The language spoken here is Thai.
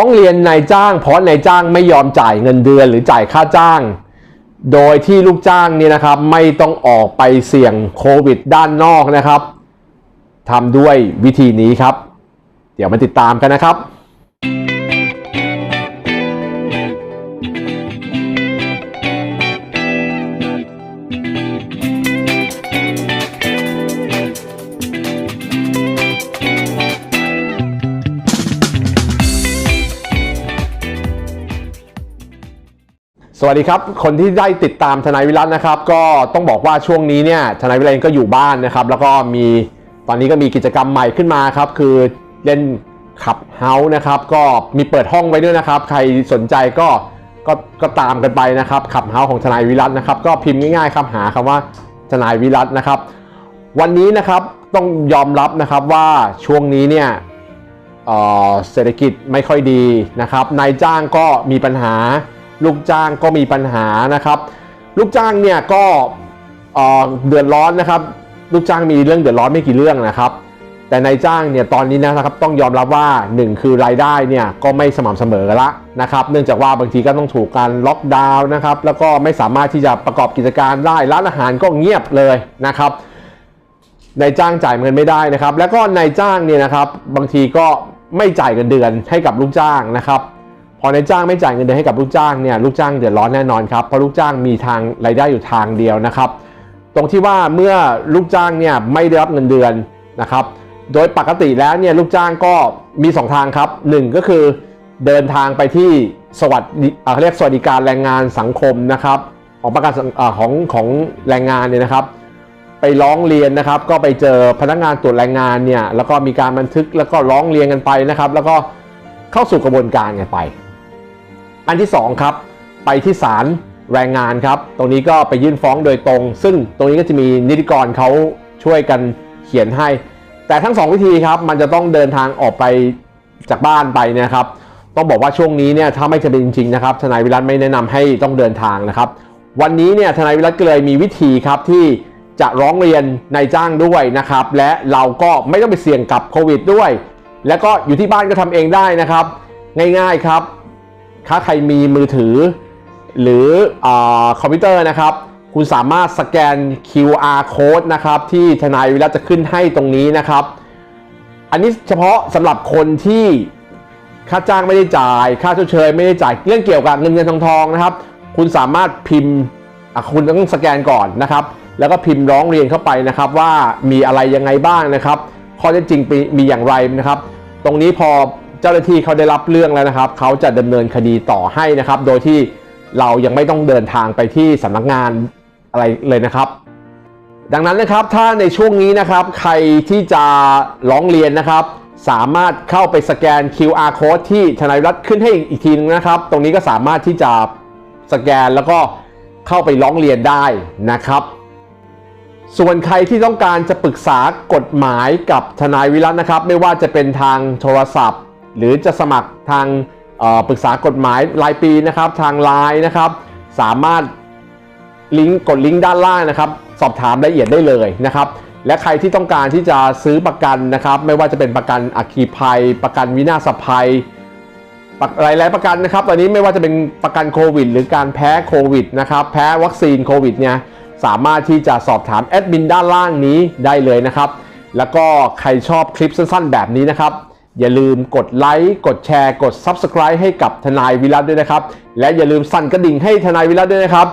องเรียนนายจ้าง เพราะนายจ้างไม่ยอมจ่ายเงินเดือนหรือจ่ายค่าจ้าง โดยที่ลูกจ้างเนี่ยนะครับไม่ต้องออกไปเสี่ยงโควิดด้านนอกนะครับทำด้วยวิธีนี้ครับ เดี๋ยวมาติดตามกันนะครับ สวัสดีครับ คนที่ได้ติดตามทนายวิรัตนะครับ ก็ต้องบอกว่าช่วงนี้เนี่ยทนายวิรัตก็อยู่บ้านนะครับ แล้วก็มีตอนนี้ก็มีกิจกรรมใหม่ขึ้นมาครับ คือเล่นขับเฮาส์นะครับ ก็มีเปิดห้องไว้ด้วยนะครับ ใครสนใจก็ก็ก็ตามกันไปนะครับขับเฮาส์ของทนายวิรัตนะครับ ก็พิมพ์ง่ายๆครับหาคำว่าทนายวิรัตนะครับ วันนี้นะครับต้องยอมรับนะครับว่าช่วงนี้เนี่ยเอ่อเศรษฐกิจไม่ค่อยดีนะครับนายจ้างก็มีปัญหา ลูกจ้างก็มีปัญหานะครับ ลูกจ้างเนี่ยก็เดือดร้อนนะครับ ลูกจ้างมีเรื่องเดือดร้อนไม่กี่เรื่องนะครับ แต่นายจ้างเนี่ยตอนนี้นะครับต้องยอมรับว่า 1 คือรายได้เนี่ยก็ไม่สม่ำเสมอละนะครับ เนื่องจากว่าบางทีก็ต้องถูกการล็อกดาวน์นะครับ แล้วก็ไม่สามารถที่จะประกอบกิจการได้ร้านอาหารก็เงียบเลยนะครับนายจ้างจ่ายเงินไม่ได้นะครับ แล้วก็นายจ้างเนี่ยนะครับบางทีก็ไม่จ่ายเงินเดือนให้กับลูกจ้างนะครับ พอนายจ้างไม่จ่ายเงินเดือนให้กับลูกจ้างเนี่ยลูกจ้างเดือดร้อนแน่นอนครับเพราะลูกจ้างมีทางรายได้อยู่ทางเดียวนะครับ ตรงที่ว่าเมื่อลูกจ้างเนี่ยไม่ได้รับเงินเดือนนะครับ โดยปกติแล้วเนี่ยลูกจ้างก็มี 2 ทางครับหนึ่งก็คือเดินทางไปที่สวัสดิอ่าเรียกสวัสดิการแรงงานสังคมนะครับ ของประกันสังของของแรงงานเนี่ยนะครับ ไปร้องเรียนนะครับ ก็ไปเจอพนักงานตรวจแรงงานเนี่ยแล้วก็มีการบันทึกแล้วก็ร้องเรียนกันไปนะครับ แล้วก็เข้าสู่กระบวนการกันไป อันที่สองครับไปที่ศาลแรงงานครับ ตรงนี้ก็ไปยื่นฟ้องโดยตรง ซึ่งตรงนี้ก็จะมีนิติกรเขาช่วยกันเขียนให้ แต่ทั้งสองวิธีครับ มันจะต้องเดินทางออกไปจากบ้านไปนะครับ ต้องบอกว่าช่วงนี้เนี่ยถ้าไม่จะเป็นจริงๆนะครับทนายวิรัตไม่แนะนำให้ต้องเดินทางนะครับ วันนี้เนี่ยทนายวิรัตก็เลยมีวิธีครับที่จะร้องเรียนนายจ้างด้วยนะครับ และเราก็ไม่ต้องไปเสี่ยงกับโควิดด้วย แล้วก็อยู่ที่บ้านก็ทำเองได้นะครับ ง่ายๆครับ ถ้าใครมีมือถือ หรืออคอมพิวเตอร์นะครับ คุณสามารถสแกน QR code นะครับที่ทนายวิรัตจะขึ้นให้ตรงนี้นะครับ อันนี้เฉพาะสำหรับคนที่ค่าจ้างไม่ได้จ่าย ค่าชดเชยไม่ได้จ่ายเรื่องเกี่ยวกับเงินเงินทองทองนะครับ คุณสามารถพิมพ์คุณต้องสแกนก่อนนะครับ แล้วก็พิมพ์ร้องเรียนเข้าไปนะครับ ว่ามีอะไรยังไงบ้างนะครับ ข้อเท็จจริงมีมีอย่างไรนะครับ ตรงนี้พอ เจ้าหน้าที่เขาได้รับเรื่องแล้วนะครับเขาจะดำเนินคดีต่อให้นะครับ โดยที่เรายังไม่ต้องเดินทางไปที่สำนักงานอะไรเลยนะครับ ดังนั้นนะครับถ้าในช่วงนี้นะครับ ใครที่จะร้องเรียนนะครับ สามารถเข้าไปสแกน QR code ที่ทนายรัฐขึ้นให้อีกทีนึงนะครับ ตรงนี้ก็สามารถที่จะสแกนแล้วก็เข้าไปร้องเรียนได้นะครับส่วนใครที่ต้องการจะปรึกษากฎหมายกับทนายวิรัตนะครับ ไม่ว่าจะเป็นทางโทรศัพท์ หรือจะสมัครทางปรึกษากฎหมายรายปีนะครับ ทางไลน์นะครับ สามารถลิงก์กดลิงก์ด้านล่างนะครับ สอบถามรายละเอียดได้เลยนะครับ และใครที่ต้องการที่จะซื้อประกันนะครับ ไม่ว่าจะเป็นประกันอัคคีภัย ประกันวินาศภัยประหลายๆประกันนะครับ ตอนนี้ไม่ว่าจะเป็นประกันโควิด หรือการแพ้โควิดนะครับ แพ้วัคซีนโควิดเนี่ยสามารถที่จะสอบถามแอดมินด้านล่างนี้ได้เลยนะครับ แล้วก็ใครชอบคลิปสั้นๆ แบบนี้นะครับ อย่าลืมกดไลค์กดแชร์ กด Subscribe ให้กับทนายวิรัตด้วยนะครับ และอย่าลืมสั่นกระดิ่งให้ทนายวิรัตด้วยนะครับ